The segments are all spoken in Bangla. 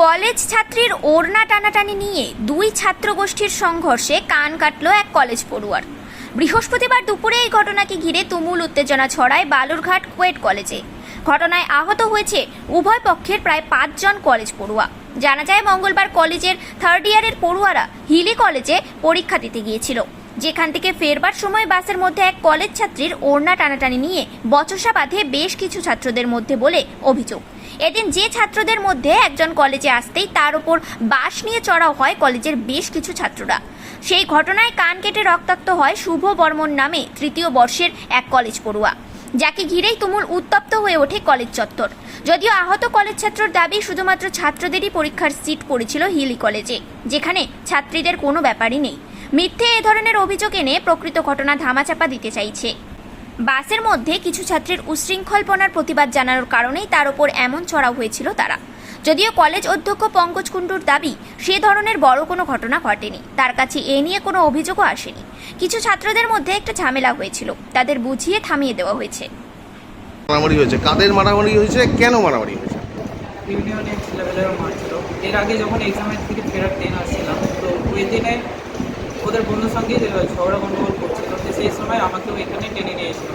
কলেজ ছাত্রীর ওড়না টানাটানি নিয়ে দুই ছাত্র গোষ্ঠীর সংঘর্ষে কান কাটল এক কলেজ পড়ুয়ার। বৃহস্পতিবার দুপুরে এই ঘটনাকে ঘিরে তুমুল উত্তেজনা ছড়ায় বালুরঘাট কোয়েট কলেজে। ঘটনায় আহত হয়েছে উভয় পক্ষের প্রায় পাঁচজন কলেজ পড়ুয়া। জানা যায়, মঙ্গলবার কলেজের থার্ড ইয়ারের পড়ুয়ারা হিলি কলেজে পরীক্ষা দিতে গিয়েছিল। যেখান থেকে ফেরবার সময় বাসের মধ্যে এক কলেজ ছাত্রীর ওড়না টানাটানি নিয়ে বচসা বাঁধে বেশ কিছু ছাত্রদের মধ্যে বলে অভিযোগ। এদিন যে ছাত্রদের মধ্যে একজন কলেজে আসতেই তার উপর বাস নিয়ে চড়াও হয় কলেজের বেশ কিছু ছাত্ররা। সেই ঘটনায় কান কেটে রক্তাক্ত হয় শুভ বর্মন নামে তৃতীয় বর্ষের এক কলেজ পড়ুয়া। যাকে ঘিরেই তুমুল উত্তপ্ত হয়ে ওঠে কলেজ চত্বর। যদিও আহত কলেজ ছাত্রর দাবি শুধুমাত্র ছাত্রদেরই পরীক্ষার সিট পড়েছিল হিলি কলেজে, যেখানে ছাত্রীদের কোনো ব্যাপারই নেই। মিথ্যে এ ধরনের অভিযোগ এনে প্রকৃত ঘটনা ধামাচাপা দিতে চাইছে। বাসের মধ্যে কিছু ছাত্রের উশৃঙ্খলপনার প্রতিবাদ জানানোর কারণেই তার ওপর এমন চড়াও হয়েছিল তারা। যদিও কলেজ অধ্যক্ষ পঙ্কজ কুণ্ডুর দাবি সে ধরনের বড় কোনো ঘটনা ঘটেনি। তার কাছে এ নিয়ে কোনো অভিযোগও আসেনি। কিছু ছাত্রদের মধ্যে একটা ঝামেলা হয়েছিল। তাদের বুঝিয়ে থামিয়ে দেওয়া হয়েছে। মারামারি হয়েছে। কাদের মারামারি হয়েছে? কেন মারামারি হয়েছে? ইউনিয়নের ছেলেবেলেরা মারছিল। এর আগে যখন এক্সামের থেকে ফেরার ট্রেন আসছিলাম তো ওই দিনে ওদের বন্ধুর সঙ্গে ঝগড়া গন্ডগোল করছিল। সেই সময় আমাকেও এখানে টেনে নিয়ে এসেছিল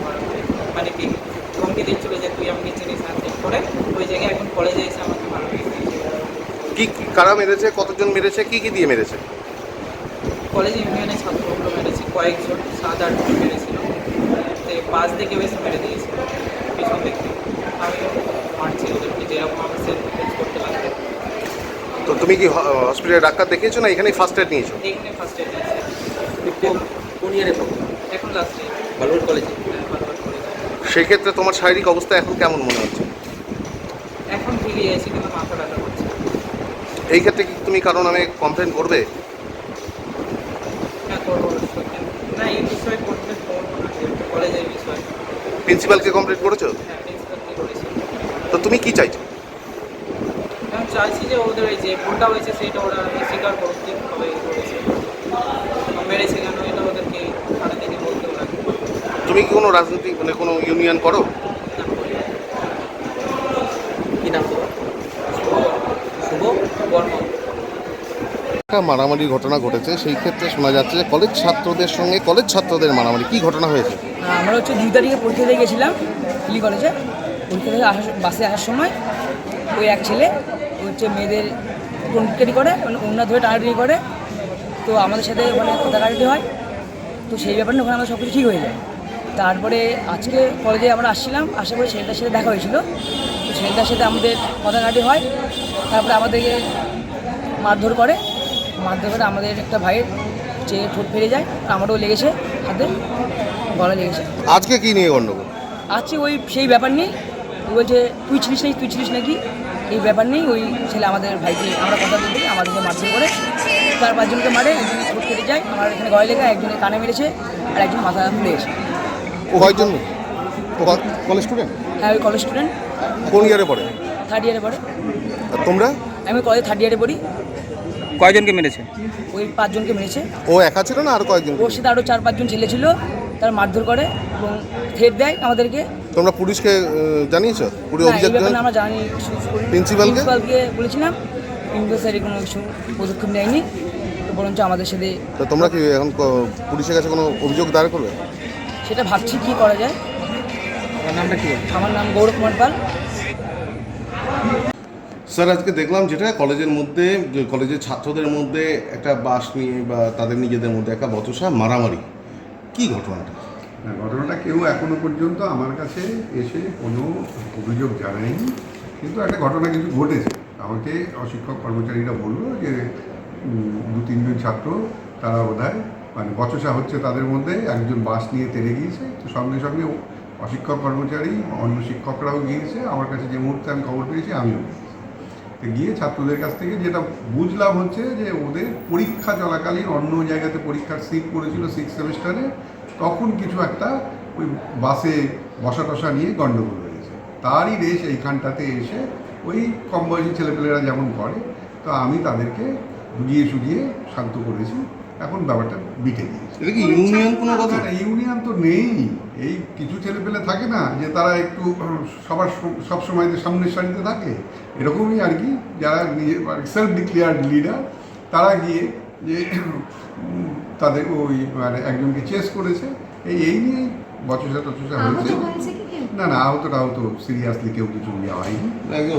মানে কি ধমকি দিচ্ছিল যে তুই আমাকে চিনিস না ঠিক করে ওই জায়গায় এখন কলেজে এসে আমাকে ভালো কি কি কারা মেরেছে কতজন মেরেছে কি কি দিয়ে মেরেছে? কলেজে ইউনিয়নের ছাত্রগুলো মেরেছে কয়েকজন সাত আটজন মেরেছিল। পাঁচ দিকে এসে মেরে দিয়েছিল পিছন দিক থেকে আমি মারছি ওদেরকে যেরকম আমার সেলফ ডিফেন্স করতে লাগবে তো তুমি কি হসপিটালে ডাক্তার দেখিয়েছো না এখানেই ফার্স্ট এড নিয়েছো? এইখানে ফার্স্ট এড দিয়েছে কোন ইয়ারে পড়ো এখন লাস্ট ইয়ার কলেজে করে সেক্ষেত্রে তোমার শারীরিক অবস্থা এখন কেমন মনে হচ্ছে? এখন ফিরে এসে কিন্তু মাথা ব্যথা করছে। এই ক্ষেত্রে কি তুমি কারও নামে কমপ্লেন করবে? হ্যাঁ করব না এই বিষয়ে করতে করব না যেহেতু কলেজের বিষয়। প্রিন্সিপালকে কমপ্লেন করেছ? হ্যাঁ প্রিন্সিপালকে করেছি। তো তুমি কি চাইছো? আমি চাইছি যে ওদের এই যে ভুলটা হয়েছে সেটা ওরা স্বীকার করুক যে কবে করেছে বা মেরেছে কেন এটা ওদেরকে থানা থেকে বলতেও লাগবে তুমি কি কোনো রাজনৈতিক মানে কোনো ইউনিয়ন করো? কি নাম মারামারি ঘটনা ঘটেছে সেই ক্ষেত্রে শোনা যাচ্ছে যে কলেজ ছাত্রদের সঙ্গে কলেজ ছাত্রদের মারামারি কি ঘটনা হয়েছে? আমরা হচ্ছে দুই তারিখে পরীক্ষা দিয়ে গেছিলাম হিলি কলেজে পরীক্ষা থেকে আসার বাসে আসার সময় ওই এক ছেলে হচ্ছে মেয়েদের কন্ট্রাক্টারি করে মানে ওনার ধরে টানাটানি করে। তো আমাদের সাথে ওখানে কথাকাটি হয়। তো সেই ব্যাপারে ওখানে আমাদের সব কিছু ঠিক হয়ে যায়। তারপরে আজকে কলেজে আমরা আসছিলাম আসার পরে ছেলেটার সাথে দেখা হয়েছিল। তো ছেলেটার সাথে আমাদের কথাকাটি হয় তারপরে আমাদেরকে মারধর করে। মারধর করে আমাদের একটা ভাইয়ের চেয়ে ঠোঁট ফেরে যায় আমারও লেগেছে হাতে গলা লেগেছে। আজকে কি নিয়ে গন্ডগোল? আজকে ওই সেই ব্যাপার নেই ও বলছে তুই ছিলিস নাকি তুই ছিলিস নাকি? এই ব্যাপার নেই ওই ছেলে আমাদের ভাইকে আমরা কথা বলতে আমাদেরকে মারধর করে চার পাঁচজনকে মারে একজন ঠোঁট কেটে যায় আমার এখানে গয়ে লেগে একজনের কানে মেরেছে আর একজন মাথা ফুলেছে ও কয়জন ও কলেজ স্টুডেন্ট হ্যাঁ ওই কলেজ স্টুডেন্ট কোন ইয়ারে পড়ে? থার্ড ইয়ারে পড়ে। আর তোমরা? আমি কলেজ থার্ড ইয়ারে পড়ি। কয়জনকে মেরেছে? ওই পাঁচজনকে মেরেছে। ও একা ছিল না আর কয়েকজন ওর সাথে আরও চার পাঁচজন ছেলে ছিল তারা মারধর করে এবং থ্রেট দেয় আমাদেরকে। তোমরা পুলিশকে জানিয়েছো? পুরো অভিযোগ ব্যাপারে আমরা জানি প্রিন্সিপালকে? প্রিন্সিপালকে বলেছিলাম কিন্তু স্যার কোনো কিছু পদক্ষেপ নেয়নি। তো বরঞ্চ আমাদের সাথে তো তোমরা কি এখন পুলিশের কাছে কোনো অভিযোগ দাঁড় করবে? সেটা ভাবছি কি করা যায়। আমার নামটা কি আমার নাম গৌরব কুমার পাল। স্যার আজকে দেখলাম যেটা কলেজের মধ্যে কলেজের ছাত্রদের মধ্যে একটা বাস নিয়ে বা তাদের নিজেদের মধ্যে একটা বচসা মারামারি। কি ঘটনাটা? না, ঘটনাটা কেউ এখনও পর্যন্ত আমার কাছে এসে কোনো অভিযোগ জানায়নি। কিন্তু একটা ঘটনা কিছু ঘটেছে। আমাকে অশিক্ষক কর্মচারীরা বলল যে দু তিনজন ছাত্র তারা বোধহয় মানে বচসা হচ্ছে তাদের মধ্যে, একজন বাস নিয়ে তেড়ে গিয়েছে, তো সঙ্গে সঙ্গে অশিক্ষক কর্মচারী, অন্য শিক্ষকরাও গিয়েছে, আমার কাছে যে মুহূর্তে আমি খবর পেয়েছি আমিও তো গিয়ে ছাত্রদের কাছ থেকে যেটা বুঝলাম হচ্ছে যে ওদের পরীক্ষা চলাকালীন অন্য জায়গাতে পরীক্ষার সিট পড়েছিল সিক্স সেমিস্টারে তখন কিছু একটা ওই বাসে বসা টসা নিয়ে গণ্ডগোল হয়েছে। তারই রেশ এইখানটাতে এসে ওই কম বয়সী ছেলেপেলেরা যেমন করে, তো আমি তাদেরকে বুঝিয়ে সুঝিয়ে শান্ত করেছি। এখন ব্যাপারটা বিটে গিয়েছে। এটা কি ইউনিয়ন কোনো কথা? না, ইউনিয়ন তো নেই। এই কিছু ছেলেপেলে থাকে না যে তারা একটু সবার সব সময় সামনের সারিতে থাকে। এরকমই আর কি যারা নিজে সেলফ ডিক্লেয়ার্ড লিডার তারা গিয়ে যে তাদের ওই মানে একজনকে চেস করেছে। এই এই নিয়ে বচসা টচসা হয়েছে। না না আহত টাহত সিরিয়াসলি কেউ কিছু নেওয়া হয়নি।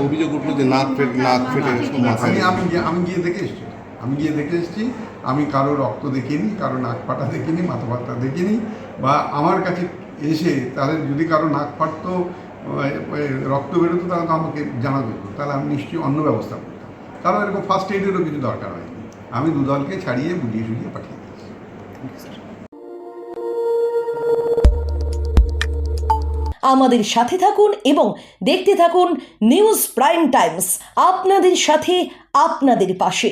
অভিযোগ উঠল যে নাক ফেটে নাক ফেটে মাথা আমি আমি গিয়ে- আমি গিয়ে দেখে এসেছি। আমি গিয়ে দেখে এসেছি, আমি কারও রক্ত দেখিনি, কারও নাক ফাটা দেখিনি, মাথা ফাটা দেখিনি, বা আমার কাছে এসে তাদের যদি কারও নাক ফাটতো রক্ত বেরোতো তাহলে তো আমাকে জানা যেত, তাহলে আমি নিশ্চয়ই অন্য ব্যবস্থা করতাম। কারণ এরকম ফার্স্ট এইডেরও কিছু দরকার হয়নি। আমি দুদলকে ছাড়িয়ে বুঝিয়ে সুঝিয়ে পাঠিয়ে দিয়েছি। আমাদের সাথে থাকুন এবং দেখতে থাকুন নিউজ প্রাইম টাইমস আপনাদের সাথে, আপনাদের পাশে।